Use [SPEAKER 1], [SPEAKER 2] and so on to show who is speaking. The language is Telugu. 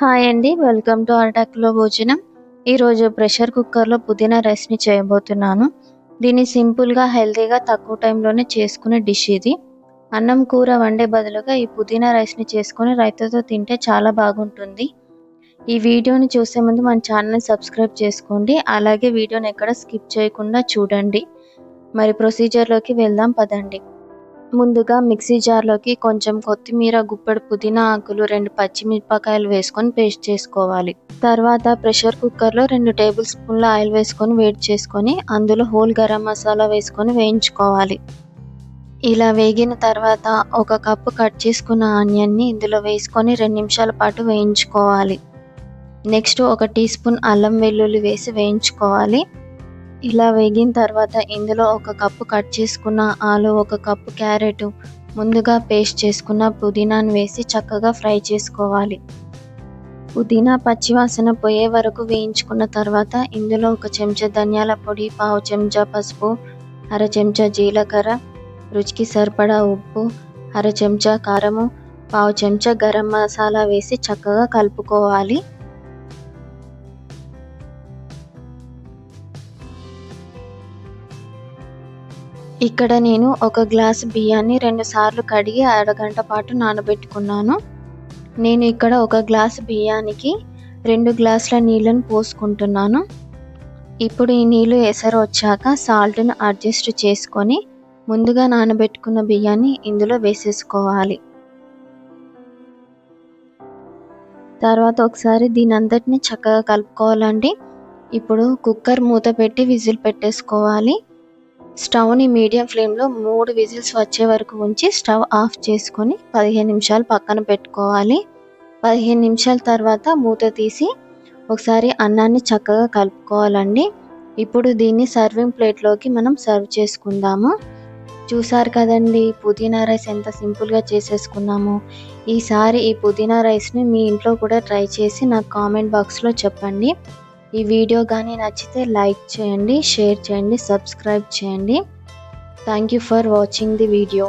[SPEAKER 1] హాయ్ అండి. వెల్కమ్ టు అటాక్లో భోజనం. ఈరోజు ప్రెషర్ కుక్కర్లో పుదీనా రైస్ని చేయబోతున్నాను. దీన్ని సింపుల్గా హెల్తీగా తక్కువ టైంలోనే చేసుకునే డిష్ ఇది. అన్నం కూర వండే బదులుగా ఈ పుదీనా రైస్ని చేసుకొని రైతాతో తింటే చాలా బాగుంటుంది. ఈ వీడియోని చూసే ముందు మన ఛానల్ని సబ్స్క్రైబ్ చేసుకోండి. అలాగే వీడియోని ఎక్కడ స్కిప్ చేయకుండా చూడండి. మరి ప్రొసీజర్లోకి వెళ్దాం పదండి. ముందుగా మిక్సీ జార్లోకి కొంచెం కొత్తిమీర గుప్పెడు పుదీనా ఆకులు రెండు పచ్చిమిరపకాయలు వేసుకొని పేస్ట్ చేసుకోవాలి. తర్వాత ప్రెషర్ కుక్కర్లో రెండు టేబుల్ స్పూన్ల ఆయిల్ వేసుకొని వేడి చేసుకొని అందులో హోల్ గరం మసాలా వేసుకొని వేయించుకోవాలి. ఇలా వేగిన తర్వాత ఒక కప్పు కట్ చేసుకున్న ఆనియన్ని ఇందులో వేసుకొని రెండు నిమిషాల పాటు వేయించుకోవాలి. నెక్స్ట్ ఒక టీ స్పూన్ అల్లం వెల్లుల్లి వేసి వేయించుకోవాలి. ఇలా వేగిన తర్వాత ఇందులో ఒక కప్పు కట్ చేసుకున్న ఆలు ఒక కప్పు క్యారెట్ ముందుగా పేస్ట్ చేసుకున్న పుదీనాను వేసి చక్కగా ఫ్రై చేసుకోవాలి. పుదీనా పచ్చివాసన పోయే వరకు వేయించుకున్న తర్వాత ఇందులో ఒక చెంచా ధనియాల పొడి పావు చెంచా పసుపు అర చెంచా జీలకర్ర రుచికి సరిపడా ఉప్పు అర చెంచా కారము పావు చెంచా గరం మసాలా వేసి చక్కగా కలుపుకోవాలి. ఇక్కడ నేను ఒక గ్లాస్ బియ్యాన్ని రెండు సార్లు కడిగి అరగంట పాటు నానబెట్టుకున్నాను. నేను ఇక్కడ ఒక గ్లాస్ బియ్యానికి రెండు గ్లాసుల నీళ్ళను పోసుకుంటున్నాను. ఇప్పుడు ఈ నీళ్ళు ఎసరు వచ్చాక సాల్ట్ను అడ్జస్ట్ చేసుకొని ముందుగా నానబెట్టుకున్న బియ్యాన్ని ఇందులో వేసేసుకోవాలి. తర్వాత ఒకసారి దీని అంతటిని చక్కగా కలుపుకోవాలండి. ఇప్పుడు కుక్కర్ మూత పెట్టి విజిల్ పెట్టేసుకోవాలి. స్టవ్ని మీడియం ఫ్లేమ్లో మూడు విజిల్స్ వచ్చే వరకు ఉంచి స్టవ్ ఆఫ్ చేసుకొని పదిహేను నిమిషాలు పక్కన పెట్టుకోవాలి. పదిహేను నిమిషాల తర్వాత మూత తీసి ఒకసారి అన్నాన్ని చక్కగా కలుపుకోవాలండి. ఇప్పుడు దీన్ని సర్వింగ్ ప్లేట్లోకి మనం సర్వ్ చేసుకుందాము. చూసారు కదండి పుదీనా రైస్ ఎంత సింపుల్గా చేసేసుకున్నాము. ఈసారి ఈ పుదీనా రైస్ని మీ ఇంట్లో కూడా ట్రై చేసి నాకు కామెంట్ బాక్స్లో చెప్పండి. ఈ వీడియో కానీ నచ్చితే లైక్ చేయండి షేర్ చేయండి సబ్స్క్రైబ్ చేయండి. Thank you for watching the video